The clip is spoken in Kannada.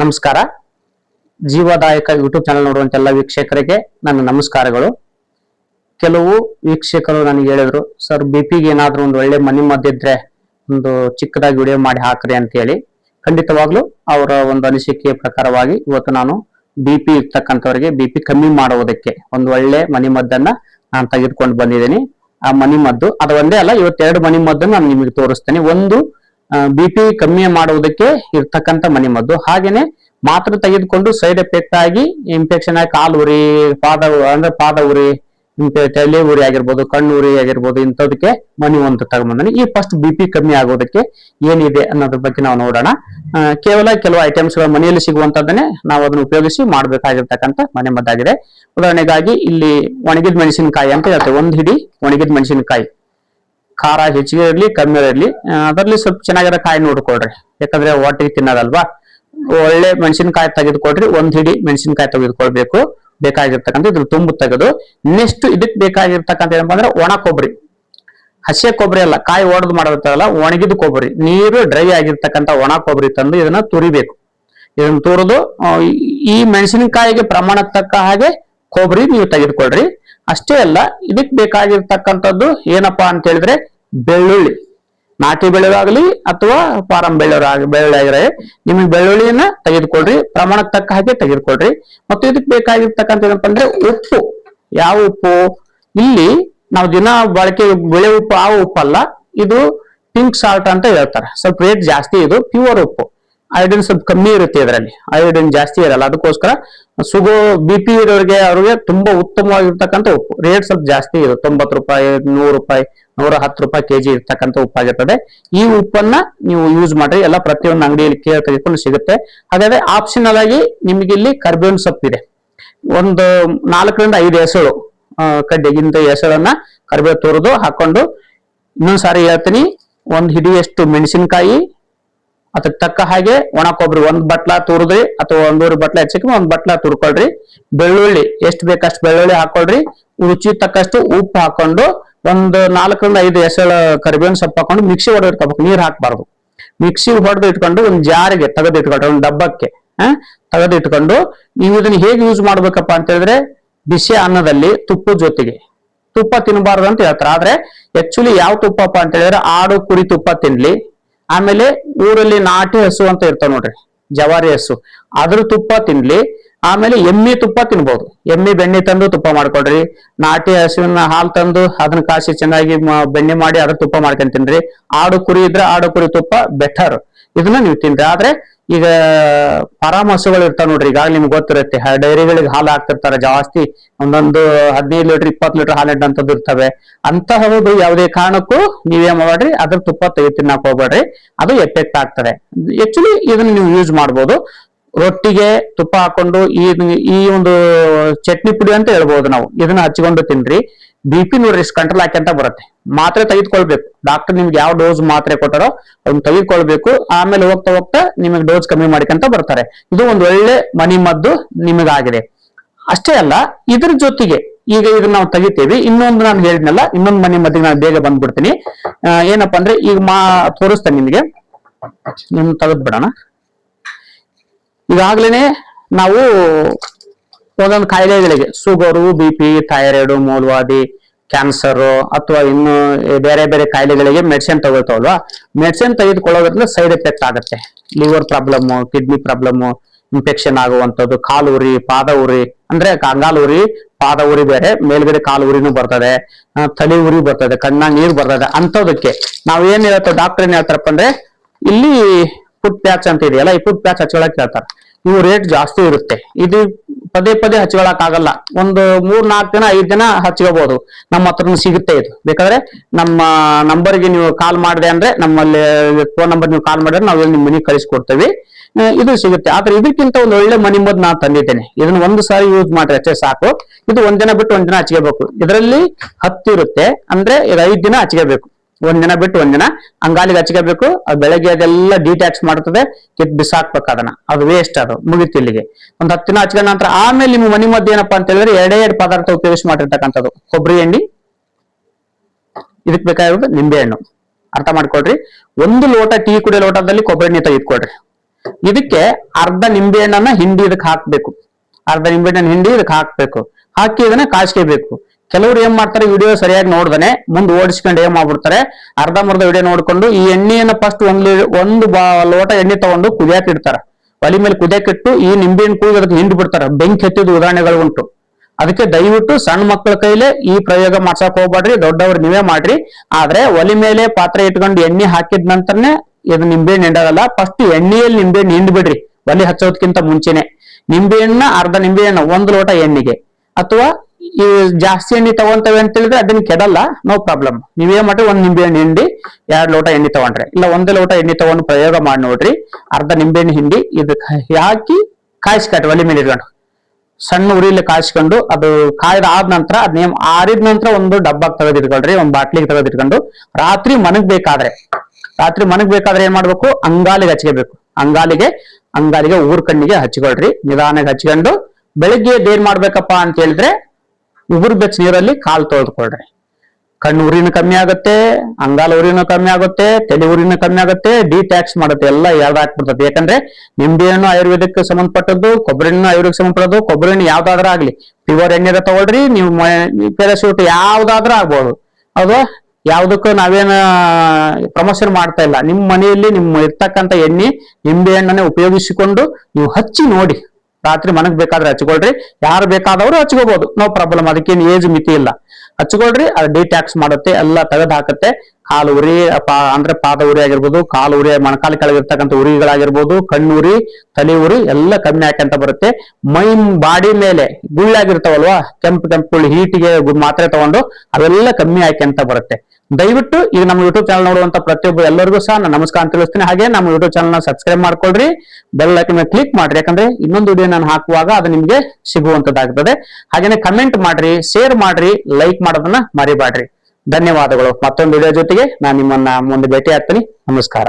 ನಮಸ್ಕಾರ. ಜೀವದಾಯಕ ಯೂಟ್ಯೂಬ್ ಚಾನಲ್ ನೋಡುವಂತ ಎಲ್ಲ ವೀಕ್ಷಕರಿಗೆ ನನ್ನ ನಮಸ್ಕಾರಗಳು. ಕೆಲವು ವೀಕ್ಷಕರು ನನಗೆ ಹೇಳಿದ್ರು, ಸರ್ ಬಿ ಪಿಗೆ ಏನಾದರೂ ಒಂದು ಒಳ್ಳೆ ಮನೆ ಮದ್ದಿದ್ರೆ ಒಂದು ಚಿಕ್ಕದಾಗಿ ವಿಡಿಯೋ ಮಾಡಿ ಹಾಕ್ರಿ ಅಂತ ಹೇಳಿ. ಖಂಡಿತವಾಗ್ಲೂ ಅವರ ಒಂದು ಅನಿಸಿಕೆಯ ಪ್ರಕಾರವಾಗಿ ಇವತ್ತು ನಾನು ಬಿ ಪಿ ಇರ್ತಕ್ಕಂಥವ್ರಿಗೆ ಬಿ ಪಿ ಕಮ್ಮಿ ಮಾಡುವುದಕ್ಕೆ ಒಂದು ಒಳ್ಳೆ ಮನೆ ಮದ್ದನ್ನ ನಾನು ತೆಗೆದುಕೊಂಡು ಬಂದಿದ್ದೀನಿ. ಆ ಮನಿ ಮದ್ದು, ಅದು ಒಂದೇ ಅಲ್ಲ, ಇವತ್ತೆರಡು ಮನಿ ಮದ್ದನ್ನು ನಾನು ನಿಮಗೆ ತೋರಿಸ್ತೇನೆ. ಒಂದು ಬಿ ಪಿ ಕಮ್ಮಿ ಮಾಡುವುದಕ್ಕೆ ಇರ್ತಕ್ಕಂಥ ಮನೆಮದ್ದು. ಹಾಗೇನೆ ಮಾತ್ರ ತೆಗೆದುಕೊಂಡು ಸೈಡ್ ಎಫೆಕ್ಟ್ ಆಗಿ ಇನ್ಫೆಕ್ಷನ್ ಆಗಿ ಕಾಲು ಉರಿ, ಪಾದ ಅಂದ್ರೆ ಪಾದ ಉರಿ ತಲೆ ಉರಿ ಆಗಿರ್ಬೋದು, ಕಣ್ಣು ಉರಿ ಆಗಿರ್ಬೋದು, ಇಂಥದಕ್ಕೆ ಮನೆ ಒಂದು ತಗೊಂಡ್ಬಂದ್ರೆ ಈ ಫಸ್ಟ್ ಬಿ ಪಿ ಕಮ್ಮಿ ಆಗೋದಕ್ಕೆ ಏನಿದೆ ಅನ್ನೋದ್ರ ಬಗ್ಗೆ ನಾವು ನೋಡೋಣ. ಕೇವಲ ಕೆಲವು ಐಟಮ್ಸ್ಗಳ ಮನೆಯಲ್ಲಿ ಸಿಗುವಂತದ್ದನ್ನೇ ನಾವು ಅದನ್ನು ಉಪಯೋಗಿಸಿ ಮಾಡಬೇಕಾಗಿರ್ತಕ್ಕಂಥ ಮನೆ ಮದ್ದಾಗಿದೆ ಉದಾಹರಣೆಗಾಗಿ ಇಲ್ಲಿ ಒಣಗಿದ ಮೆಣಸಿನಕಾಯಿ ಅಂತ ಹೇಳ್ತೇವೆ. ಒಂದು ಹಿಡಿ ಒಣಗಿದ ಮೆಣಸಿನಕಾಯಿ. ಖಾರ ಹೆಚ್ಚಿಗೆ ಇರಲಿ, ಕಮ್ಮಿ ಇರಲಿ. ಅದರಲ್ಲಿ ಸ್ವಲ್ಪ ಚೆನ್ನಾಗಿರೋ ಕಾಯಿ ನೋಡ್ಕೊಳ್ರಿ. ಯಾಕಂದ್ರೆ ಹೊಟ್ಟೆಗೆ ತಿನ್ನೋದಲ್ವಾ? ಒಳ್ಳೆ ಮೆಣಸಿನಕಾಯಿ ತೆಗೆದುಕೊಳ್ರಿ, ಒಂದ್ ಹಿಡಿ ಮೆಣಸಿನಕಾಯಿ ತೆಗೆದುಕೊಳ್ಬೇಕು. ಬೇಕಾಗಿರ್ತಕ್ಕಂಥ ಇದ್ರ ತುಂಬು ತೆಗೆದು ನೆಕ್ಸ್ಟ್ ಇದಕ್ ಬೇಕಾಗಿರ್ತಕ್ಕಂಥ ಏನಪ್ಪಾ ಅಂದ್ರೆ ಒಣ ಕೊಬ್ಬರಿ. ಹಸಿ ಕೊಬ್ಬರಿ ಅಲ್ಲ, ಕಾಯಿ ಒಡೆದು ಮಾಡಿರ್ತಾರಲ್ಲ, ಒಣಗಿದ ಕೊಬ್ಬರಿ. ನೀರು ಡ್ರೈ ಆಗಿರ್ತಕ್ಕಂಥ ಒಣ ಕೊಬ್ಬರಿ ತಂದು ಇದನ್ನ ತುರಿಬೇಕು. ಇದನ್ನ ತುರಿದು ಈ- ಈ ಮೆಣಸಿನಕಾಯಿಗೆ ಪ್ರಮಾಣಕ್ಕೆ ತಕ್ಕ ಹಾಗೆ ಕೊಬ್ಬರಿ ನೀವು ತೆಗೆದುಕೊಳ್ರಿ. ಅಷ್ಟೇ ಅಲ್ಲ, ಇದಕ್ಕೆ ಬೇಕಾಗಿರ್ತಕ್ಕಂಥದ್ದು ಏನಪ್ಪಾ ಅಂತ ಹೇಳಿದ್ರೆ ಬೆಳ್ಳುಳ್ಳಿ. ನಾಟಿ ಬೆಳ್ಳುಳ್ಳಿ ಅಥವಾ ಫಾರಂ ಬೆಳ್ಳುಳ್ಳಿ ಆಗಿರ ನಿಮಗೆ ಬೆಳ್ಳುಳ್ಳಿಯನ್ನ ತೆಗೆದುಕೊಳ್ರಿ, ಪ್ರಮಾಣಕ್ಕೆ ತಕ್ಕ ಹಾಗೆ ತೆಗೆದುಕೊಳ್ರಿ. ಮತ್ತು ಇದಕ್ಕೆ ಬೇಕಾಗಿರ್ತಕ್ಕಂಥ ಏನಪ್ಪ ಅಂದ್ರೆ ಉಪ್ಪು. ಯಾವ ಉಪ್ಪು? ಇಲ್ಲಿ ನಾವು ದಿನ ಬಳಕೆ ಬೆಳೆ ಉಪ್ಪು, ಆ ಉಪ್ಪಲ್ಲ, ಇದು ಪಿಂಕ್ ಸಾಲ್ಟ್ ಅಂತ ಹೇಳ್ತಾರೆ. ಸ್ವಲ್ಪ ರೇಟ್ ಜಾಸ್ತಿ ಇದು ಪ್ಯೂರ್ ಉಪ್ಪು. ಐಡಿನ್ ಸ್ವಲ್ಪ ಕಮ್ಮಿ ಇರುತ್ತೆ ಇದರಲ್ಲಿ. ಐಡಿನ್ ಜಾಸ್ತಿ ಇರಲ್ಲ. ಅದಕ್ಕೋಸ್ಕರ ಸುಗೋ ಬಿ ಪಿ ಇರೋರಿಗೆ ಅವ್ರಿಗೆ ತುಂಬಾ ಉತ್ತಮವಾಗಿರ್ತಕ್ಕಂಥ ಉಪ್ಪು. ರೇಟ್ ಸ್ವಲ್ಪ ಜಾಸ್ತಿ ಇದೆ. ತೊಂಬತ್ತು ರೂಪಾಯಿ ನೂರು ರೂಪಾಯಿ ನೂರ ಹತ್ತು ರೂಪಾಯಿ ಕೆಜಿ ಇರ್ತಕ್ಕಂಥ ಉಪ್ಪಾಗಿರ್ತದೆ. ಈ ಉಪ್ಪನ್ನ ನೀವು ಯೂಸ್ ಮಾಡ್ರಿ. ಎಲ್ಲ ಪ್ರತಿಯೊಂದು ಅಂಗಡಿಯಲ್ಲಿ ಕೇಳಿ ತೆಗೆದುಕೊಂಡು ಸಿಗುತ್ತೆ. ಹಾಗಾದ್ರೆ ಆಪ್ಷನಲ್ ಆಗಿ ನಿಮಗೆ ಇಲ್ಲಿ ಕರ್ಬೇವಿನ ಸೊಪ್ಪಿದೆ ಒಂದು ನಾಲ್ಕರಿಂದ ಐದು ಎಸಳು ಆ, ಕಡ್ಡೆಗಿಂತ ಎಸಳನ್ನ ಕರಿಬೇವು ತುರಿದು ಹಾಕೊಂಡು ಇನ್ನೊಂದ್ಸಾರಿ ಹೇಳ್ತೀನಿ. ಒಂದು ಹಿಡಿಯಷ್ಟು ಮೆಣಸಿನಕಾಯಿ ಅದಕ್ಕೆ ತಕ್ಕ ಹಾಗೆ ಒಣ ಕೊಬ್ಬರಿ ಒಂದ್ ಬಟ್ಲ ತುರಿದ್ರಿ ಅಥವಾ ಒಂದೂರು ಬಟ್ಲ ಹೆಚ್ಚಕ್ಕೆ ಒಂದ್ ಬಟ್ಲ ತುರ್ಕೊಳ್ರಿ. ಬೆಳ್ಳುಳ್ಳಿ ಎಷ್ಟು ಬೇಕಷ್ಟು ಬೆಳ್ಳುಳ್ಳಿ ಹಾಕೊಳ್ರಿ. ರುಚಿ ತಕ್ಕಷ್ಟು ಉಪ್ಪು ಹಾಕೊಂಡು ಒಂದು ನಾಲ್ಕರಿಂದ ಐದು ಎಸಳು ಕರಿಬೇವಿನ ಸೊಪ್ಪು ಹಾಕೊಂಡು ಮಿಕ್ಸಿ ಹೊಡೆದು ಇಟ್ಕೋಬೇಕು ನೀರ್ ಹಾಕ್ಬಾರ್ದು. ಮಿಕ್ಸಿ ಹೊಡೆದು ಇಟ್ಕೊಂಡು ಒಂದ್ ಜಾರಿಗೆ ತೆಗೆದು ಇಟ್ಕೊಳ್ರಿ ಒಂದು ಡಬ್ಬಕ್ಕೆ ಆ, ತೆಗೆದು ಇಟ್ಕೊಂಡು ನೀವು ಇದನ್ನ ಹೇಗೆ ಯೂಸ್ ಮಾಡ್ಬೇಕಪ್ಪ ಅಂತ ಹೇಳಿದ್ರೆ ಬಿಸಿ ಅನ್ನದಲ್ಲಿ ತುಪ್ಪ ಜೊತೆಗೆ. ತುಪ್ಪ ತಿನ್ನಬಾರ್ದು ಅಂತ ಹೇಳ್ತಾರೆ. ಆದ್ರೆ ಆಕ್ಚುಲಿ ಯಾವ ತುಪ್ಪಪ್ಪ ಅಂತ ಹೇಳಿದ್ರೆ ಆಡು ಕುರಿ ತುಪ್ಪ ತಿನ್ಲಿ. ಆಮೇಲೆ ಊರಲ್ಲಿ ನಾಟಿ ಹಸು ಅಂತ ಇರ್ತಾವ ನೋಡ್ರಿ, ಜವಾರಿ ಹಸು. ಅದ್ರ ತುಪ್ಪ ತಿನ್ಲಿ, ಆಮೇಲೆ ಎಮ್ಮಿ ತುಪ್ಪ ತಿನ್ಬಹುದು ಎಮ್ಮಿ ಬೆಣ್ಣೆ ತಂದು ತುಪ್ಪ ಮಾಡ್ಕೊಳ್ರಿ. ನಾಟಿ ಹಸುವಿನ ಹಾಲು ತಂದು ಅದನ್ನ ಕಾಸಿ ಚೆನ್ನಾಗಿ ಬೆಣ್ಣೆ ಮಾಡಿ ಅದ್ರ ತುಪ್ಪ ಮಾಡ್ಕೊಂಡ್ ತಿನ್ರಿ. ಆಡು ಕುರಿ ಇದ್ರೆ ಆಡು ಕುರಿ ತುಪ್ಪ ಬೆಟರ್. ಇದನ್ನ ನೀವು ತಿನ್ರಿ. ಆದ್ರೆ ಈಗ ಫಾರಂ ಹಸುಗಳು ಇರ್ತಾವ ನೋಡ್ರಿ. ಈಗಾಗಲೇ ನಿಮ್ಗೆ ಗೊತ್ತಿರುತ್ತೆ ಡೈರಿಗಳಿಗೆ ಹಾಲು ಹಾಕ್ತಿರ್ತಾರೆ, ಜಾಸ್ತಿ ಒಂದೊಂದು ಹದಿನೈದು ಲೀಟರ್, ಇಪ್ಪತ್ತು ಲೀಟರ್ ಹಾಲು ಇಟ್ಟಂತದ್ದು ಇರ್ತವೆ. ಅಂತಹದ್ದು ಯಾವುದೇ ಕಾರಣಕ್ಕೂ ನೀವೇ ಮಾಡ್ರಿ ಅದ್ರ ತುಪ್ಪ ತೆಗೆದು ತಿನ್ನಕ್ ಹೋಗ್ಬೇಡ್ರಿ. ಅದು ಎಫೆಕ್ಟ್ ಆಗ್ತದೆ. ಆಕ್ಚುಲಿ ಇದನ್ನ ನೀವು ಯೂಸ್ ಮಾಡ್ಬೋದು. ರೊಟ್ಟಿಗೆ ತುಪ್ಪ ಹಾಕೊಂಡು ಈ ಈ ಒಂದು ಚಟ್ನಿ ಪುಡಿ ಅಂತ ಹೇಳ್ಬೋದು ನಾವು. ಇದನ್ನ ಹಚ್ಕೊಂಡು ತಿನ್ರಿ. ಬಿ ಪಿ ನೋಡ್ರಿ ಕಂಟ್ರೋಲ್ ಹಾಕ್ಯಂತ ಬರುತ್ತೆ. ಮಾತ್ರೆ ತೆಗೆದುಕೊಳ್ಬೇಕು. ಡಾಕ್ಟರ್ ನಿಮ್ಗೆ ಯಾವ ಡೋಸ್ ಮಾತ್ರೆ ಕೊಟ್ಟಾರೋ ಅದನ್ನ ತೆಗೆದುಕೊಳ್ಬೇಕು. ಆಮೇಲೆ ಹೋಗ್ತಾ ಹೋಗ್ತಾ ನಿಮಗೆ ಡೋಸ್ ಕಮ್ಮಿ ಮಾಡ್ಕೊಂತ ಬರ್ತಾರೆ. ಇದು ಒಂದು ಒಳ್ಳೆ ಮನಿ ಮದ್ದು ನಿಮಗಾಗಿದೆ. ಅಷ್ಟೇ ಅಲ್ಲ, ಇದ್ರ ಜೊತೆಗೆ ಈಗ ಇದನ್ನ ನಾವು ತೆಗಿತೀವಿ. ಇನ್ನೊಂದು ನಾನು ಹೇಳಿದ್ನಲ್ಲ, ಇನ್ನೊಂದು ಮನೆ ಮದ್ದಿಗೆ ನಾನು ಬೇಗ ಬಂದ್ಬಿಡ್ತೀನಿ. ಏನಪ್ಪಾ ಅಂದ್ರೆ ಈಗ ಮಾ ತೋರಿಸ್ತೇನೆ ನಿಮಗೆ. ನಿಮ್ ತೆಗೆದ್ಬಿಡೋಣ. ಈಗಾಗ್ಲೇನೆ ನಾವು ಒಂದೊಂದು ಕಾಯಿಲೆಗಳಿಗೆ ಶುಗರು ಬಿ ಪಿ ಥೈರಾಯ್ಡ್ ಮೂಲವಾದಿ ಕ್ಯಾನ್ಸರ್ ಅಥವಾ ಇನ್ನು ಬೇರೆ ಬೇರೆ ಕಾಯಿಲೆಗಳಿಗೆ ಮೆಡಿಸಿನ್ ತಗೊಳ್ತಾವಲ್ವಾ ಮೆಡಿಸಿನ್ ತೆಗೆದುಕೊಳ್ಳೋದ್ರಿಂದ ಸೈಡ್ ಎಫೆಕ್ಟ್ ಆಗುತ್ತೆ. Liver problem kidney problem infection ಆಗುವಂತದ್ದು ಕಾಲು ಉರಿ, ಪಾದ ಉರಿ, ಅಂದ್ರೆ ಕಂಗಾಲು ಉರಿ, ಪಾದ ಉರಿ ಬೇರೆ, ಮೇಲ್ಗಡೆ ಕಾಲು ಉರಿನೂ ಬರ್ತದೆ ತಲೆ ಉರಿ ಬರ್ತದೆ, ಕಣ್ಣಾಗ ನೀರು ಬರ್ತದೆ ಅಂತದಕ್ಕೆ ನಾವ್ ಏನ್ ಹೇಳ್ತೇವೆ ಡಾಕ್ಟರ್ ಏನ್ ಹೇಳ್ತಾರಪ್ಪ ಅಂದ್ರೆ, ಇಲ್ಲಿ ಫುಡ್ ಪ್ಯಾಚ್ ಅಂತ ಇದೆಯಲ್ಲ, ಈ ಫುಡ್ ಪ್ಯಾಚ್ ಹಚ್ಕೊಳಕ್ ಹೇಳ್ತಾರೆ ಇವು ರೇಟ್ ಜಾಸ್ತಿ ಇರುತ್ತೆ. ಇದು ಪದೇ ಪದೇ ಹಚ್ಕೊಳಕ್ ಆಗಲ್ಲ ಒಂದು ಮೂರ್ ನಾಲ್ಕು ದಿನ, ಐದ್ ದಿನ ಹಚ್ಕೋಬಹುದು ನಮ್ಮ ಹತ್ರ ಸಿಗುತ್ತೆ ಇದು. ಬೇಕಾದ್ರೆ ನಮ್ಮ ನಂಬರ್ಗೆ ನೀವು ಕಾಲ್ ಮಾಡಿದೆ ಅಂದ್ರೆ ನಮ್ಮಲ್ಲಿ ಫೋನ್ ನಂಬರ್ ನೀವು ಕಾಲ್ ಮಾಡಿದ್ರೆ ನಾವು ನಿಮ್ ಮನೆಗೆ ಕಳಿಸ್ಕೊಡ್ತೇವೆ. ಇದು ಸಿಗುತ್ತೆ. ಆದ್ರೆ ಇದಕ್ಕಿಂತ ಒಂದು ಒಳ್ಳೆ ಮನಿ ಮದ್ದು ನಾನು ತಂದಿದ್ದೇನೆ. ಇದನ್ನ ಒಂದು ಸಾರಿ ಯೂಸ್ ಮಾಡ್ರಿ ಅಷ್ಟೇ ಸಾಕು. ಇದು ಒಂದಿನ ದಿನ ಬಿಟ್ಟು ಒಂದ್ ದಿನ ಹಚ್ಕೋಬೇಕು. ಇದರಲ್ಲಿ ಹತ್ತಿರುತ್ತೆ ಅಂದ್ರೆ ಇದು ಐದ್ ದಿನ ಹಚ್ಕೋಬೇಕು. ಒಂದ್ ದಿನ ಬಿಟ್ಟು ಒಂದ್ ದಿನ ಅಂಗಾಲಿಗೆ ಹಚ್ಕೋಬೇಕು ಅದು ಬೆಳಗ್ಗೆ ಅದೆಲ್ಲ ಡಿಟ್ಯಾಕ್ಸ್ ಮಾಡ್ತದೆ ಕಿತ್ ಬಿಸಾಕ್ಬೇಕು ಅದನ್ನ. ಅದು ವೇಸ್ಟ್ ಅದು, ಮುಗಿತು ಇಲ್ಲಿಗೆ. ಒಂದ್ ಹತ್ತು ದಿನ ಹಚ್ಕೊಂಡ ನಂತರ ಆಮೇಲೆ ನಿಮ್ಮ ಮನಿ ಮದ್ದು ಏನಪ್ಪಾ ಅಂತ ಹೇಳಿದ್ರೆ ಎರಡೇ ಎರಡು ಪದಾರ್ಥ ಉಪಯೋಗಿಸಿ ಮಾಡಿರ್ತಕ್ಕಂಥದ್ದು. ಕೊಬ್ಬರಿ ಎಣ್ಣೆ, ಇದಕ್ ಬೇಕಾಗಿರೋದು ನಿಂಬೆ ಹಣ್ಣು. ಅರ್ಥ ಮಾಡ್ಕೊಳ್ರಿ. ಒಂದು ಲೋಟ ಟೀ ಕುಡಿಯೋ ಲೋಟದಲ್ಲಿ ಕೊಬ್ಬರಿ ಎಣ್ಣೆ ತೆಗೆದುಕೊಡ್ರಿ ಇದಕ್ಕೆ ಅರ್ಧ ನಿಂಬೆ ಹಣ್ಣನ್ನ ಹಿಂಡಿ ಇದಕ್ಕೆ ಹಾಕ್ಬೇಕು. ಅರ್ಧ ನಿಂಬೆ ಹಿಂಡಿ ಇದಕ್ಕೆ ಹಾಕ್ಬೇಕು. ಹಾಕಿ ಇದನ್ನ ಕಾಸ್ಕೋಬೇಕು ಕೆಲವ್ರು ಏನ್ ಮಾಡ್ತಾರೆ ವಿಡಿಯೋ ಸರಿಯಾಗಿ ನೋಡ್ದನೆ, ಮುಂದೆ ಓಡಿಸ್ಕೊಂಡು ಏನ್ ಮಾಡ್ಬಿಡ್ತಾರೆ, ಅರ್ಧ ಮರ್ಧ ವಿಡಿಯೋ ನೋಡ್ಕೊಂಡು ಈ ಎಣ್ಣೆಯನ್ನ ಫಸ್ಟ್ ಒಂದ್, ಒಂದು ಲೋಟ ಎಣ್ಣೆ ತಗೊಂಡು ಕುದಿಯಾಕ ಇಡ್ತಾರ. ಒಲಿ ಮೇಲೆ ಕುದಿಯಾಕ ಇಟ್ಟು ಈ ನಿಂಬೆ ಹಣ್ಣು ಕೂಗಿ ಅದಕ್ಕೆ ಹಿಂಡಿ ಬಿಡ್ತಾರ. ಬೆಂಕಿ ಹತ್ತಿದ ಉದಾಹರಣೆಗಳು ಉಂಟು. ಅದಕ್ಕೆ ದಯವಿಟ್ಟು ಸಣ್ಣ ಮಕ್ಕಳ ಕೈಲೇ ಈ ಪ್ರಯೋಗ ಮಾಡ್ಸಕ್ ಹೋಗ್ಬೇಡ್ರಿ, ದೊಡ್ಡವ್ರು ನೀವೇ ಮಾಡ್ರಿ. ಆದ್ರೆ ಒಲಿ ಮೇಲೆ ಪಾತ್ರೆ ಇಟ್ಕೊಂಡು ಎಣ್ಣೆ ಹಾಕಿದ ನಂತರನೇ ಇದು ನಿಂಬೆಹಣ್ಣು ಹಿಂಡಾಗಲ್ಲ. ಫಸ್ಟ್ ಎಣ್ಣೆಯಲ್ಲಿ ನಿಂಬೆಹಣ್ಣು ಹಿಂಡ್ ಬಿಡ್ರಿ, ಒಲಿ ಹಚ್ಚೋದಕ್ಕಿಂತ ಮುಂಚೆನೆ. ನಿಂಬೆಹಣ್ಣ, ಅರ್ಧ ನಿಂಬೆಹಣ್ಣು, ಒಂದು ಲೋಟ ಎಣ್ಣೆಗೆ. ಅಥವಾ ಈ ಜಾಸ್ತಿ ಎಣ್ಣೆ ತಗೊಂತೇವೆ ಅಂತ ಹೇಳಿದ್ರೆ ಅದನ್ನ ಕೆಡಲ್ಲ ನೋ ಪ್ರಾಬ್ಲಮ್ ನೀವೇ ಮಾಡ್ರಿ, ಒಂದ್ ನಿಂಬೆಹಣ್ಣು ಹಿಂಡಿ, ಎರಡ್ ಲೋಟ ಎಣ್ಣೆ ತಗೊಂಡ್ರೆ. ಇಲ್ಲ, ಒಂದೇ ಲೋಟ ಎಣ್ಣೆ ತಗೊಂಡು ಪ್ರಯೋಗ ಮಾಡಿ ನೋಡ್ರಿ. ಅರ್ಧ ನಿಂಬೆಹಣ್ಣು ಹಿಂಡಿ ಇದಕ್ಕೆ ಹಾಕಿ ಕಾಯಿಸ್ಕಟ್ರಿ ಒಲೆ ಮೇಲೆ ಇಟ್ಕೊಂಡು. ಸಣ್ಣ ಉರಿಲಿ ಕಾಯಿಸ್ಕೊಂಡು, ಅದು ಕಾಯ್ದ ಆದ ನಂತರ ಅದನ್ನ ಆರಿದ ನಂತರ ಒಂದು ಡಬ್ಬಾಗ್ ತೆಗೆದಿಟ್ಕೊಳ್ರಿ ಒಂದ್ ಬಾಟ್ಲಿಗೆ ತೆಗೆದಿಟ್ಕೊಂಡು ರಾತ್ರಿ ಮನಗ್ಬೇಕಾದ್ರೆ ರಾತ್ರಿ ಮನಗ್ಬೇಕಾದ್ರೆ ಏನ್ ಮಾಡ್ಬೇಕು? ಅಂಗಾಲಿಗೆ ಹಚ್ಕೋಬೇಕು. ಅಂಗಾಲಿಗೆ ಅಂಗಾಲಿಗೆ ಊರ್ ಕಣ್ಣಿಗೆ ಹಚ್ಕೊಳ್ರಿ. ನಿಧಾನಕ್ಕೆ ಹಚ್ಕೊಂಡು. ಬೆಳಿಗ್ಗೆ ಏನ್ ಮಾಡ್ಬೇಕಪ್ಪ ಅಂತ ಹೇಳಿದ್ರೆ ಉಗುರು ಬೆಚ್ಚ ನೀರಲ್ಲಿ ಕಾಲ್ ತೊಳೆದುಕೊಳ್ರಿ. ಕಣ್ಣು ಉರಿನೂ ಕಮ್ಮಿ ಆಗುತ್ತೆ, ಅಂಗಾಲ ಉರಿನೂ ಕಮ್ಮಿ ಆಗುತ್ತೆ, ತಲೆ ಉರಿನೂ ಕಮ್ಮಿ ಆಗುತ್ತೆ ಡಿಟ್ಯಾಕ್ಸ್ ಮಾಡುತ್ತೆ, ಎಲ್ಲ ಎರಡು ಹಾಕ್ಬಿಡ್ತದೆ ಯಾಕಂದ್ರೆ ನಿಂಬೆಹಣ್ಣು ಆಯುರ್ವೇದಕ್ಕೆ ಸಂಬಂಧಪಟ್ಟದ್ದು ಕೊಬ್ಬರಿ ಹಣ್ಣು ಆಯುರ್ವೇದಕ್ಕೆ ಸಂಬಂಧಪಟ್ಟದ್ದು ಕೊಬ್ಬರಿ ಹಣ್ಣು ಯಾವ್ದಾದ್ರೂ ಆಗ್ಲಿ. ಪ್ಯೂರ್ ಎಣ್ಣೆ ತಗೊಳ್ರಿ, ನೀವು ಪ್ಯಾರಾಸೂಟ್ ಯಾವ್ದಾದ್ರೂ ಆಗ್ಬೋದು. ಅದು ಯಾವ್ದಕ್ಕೂ ನಾವೇನ ಪ್ರಮೋಷನ್ ಮಾಡ್ತಾ ಇಲ್ಲ. ನಿಮ್ಮ ಮನೆಯಲ್ಲಿ ನಿಮ್ಮ ಇರ್ತಕ್ಕಂಥ ಎಣ್ಣೆ ನಿಂಬೆ ಹಣ್ಣನ್ನೇ ಉಪಯೋಗಿಸಿಕೊಂಡು ನೀವು ಹಚ್ಚಿ ನೋಡಿ. ರಾತ್ರಿ ಮನಗ್ ಬೇಕಾದ್ರೆ ಹಚ್ಕೊಳ್ರಿ. ಯಾರು ಬೇಕಾದವರು ಹಚ್ಕೋಬಹುದು ನೋ ಪ್ರಾಬ್ಲಮ್ ಅದಕ್ಕೇನು ಏಜ್ ಮಿತಿ ಇಲ್ಲ. ಹಚ್ಕೊಳ್ರಿ, ಅದು ಡಿಟ್ಯಾಕ್ಸ್ ಮಾಡುತ್ತೆ, ಎಲ್ಲ ತೆಗೆದು ಹಾಕುತ್ತೆ. ಕಾಲು ಉರಿ ಅಂದ್ರೆ ಪಾದ ಉರಿ ಆಗಿರ್ಬೋದು, ಕಾಲು ಉರಿ, ಮೊಣಕಾಲು ಕೆಳಗಿರ್ತಕ್ಕಂಥ ಉರಿಗಳಾಗಿರ್ಬೋದು ಕಣ್ಣುರಿ ತಲೆ ಉರಿ, ಎಲ್ಲ ಕಮ್ಮಿ ಹಾಕಂತ ಬರುತ್ತೆ. ಮೈ ಬಾಡಿ ಮೇಲೆ ಗುಳ್ಳಾಗಿರ್ತಾವಲ್ವಾ ಕೆಂಪು ಕೆಂಪು ಹೀಟಿಗೆ ಮಾತ್ರೆ ತಗೊಂಡು, ಅವೆಲ್ಲ ಕಮ್ಮಿ ಹಾಕಂತ ಬರುತ್ತೆ. ದಯವಿಟ್ಟು ಈಗ ನಮ್ಮ ಯೂಟ್ಯೂಬ್ ಚಾನಲ್ ನೋಡುವಂತ ಪ್ರತಿಯೊಬ್ಬ ಎಲ್ಲರಿಗೂ ಸಹ ನಮಸ್ಕಾರ ಅಂತ ತಿಳಿಸ್ತೀನಿ. ಹಾಗೆ ನಮ್ಮ ಯೂಟ್ಯೂಬ್ ಚಾನಲ್ನ ಸಬ್ಸ್ಕ್ರೈಬ್ ಮಾಡ್ಕೊಳ್ರಿ. ಬೆಲ್ ಐಕನ್ ಮೇಲೆ ಕ್ಲಿಕ್ ಮಾಡ್ರಿ. ಯಾಕಂದ್ರೆ ಇನ್ನೊಂದು ವಿಡಿಯೋ ನಾನು ಹಾಕುವಾಗ ಅದು ನಿಮ್ಗೆ ಸಿಗುವಂತದ್ದಾಗ್ತದೆ. ಹಾಗೇನೆ ಕಮೆಂಟ್ ಮಾಡ್ರಿ ಶೇರ್ ಮಾಡ್ರಿ ಲೈಕ್ ಮಾಡೋದನ್ನ ಮರಿಬೇಡ್ರಿ ಧನ್ಯವಾದಗಳು. ಮತ್ತೊಂದು ವಿಡಿಯೋ ಜೊತೆಗೆ ನಾನು ನಿಮ್ಮನ್ನ ಮುಂದೆ ಭೇಟಿ ಆಗ್ತೀನಿ ನಮಸ್ಕಾರ.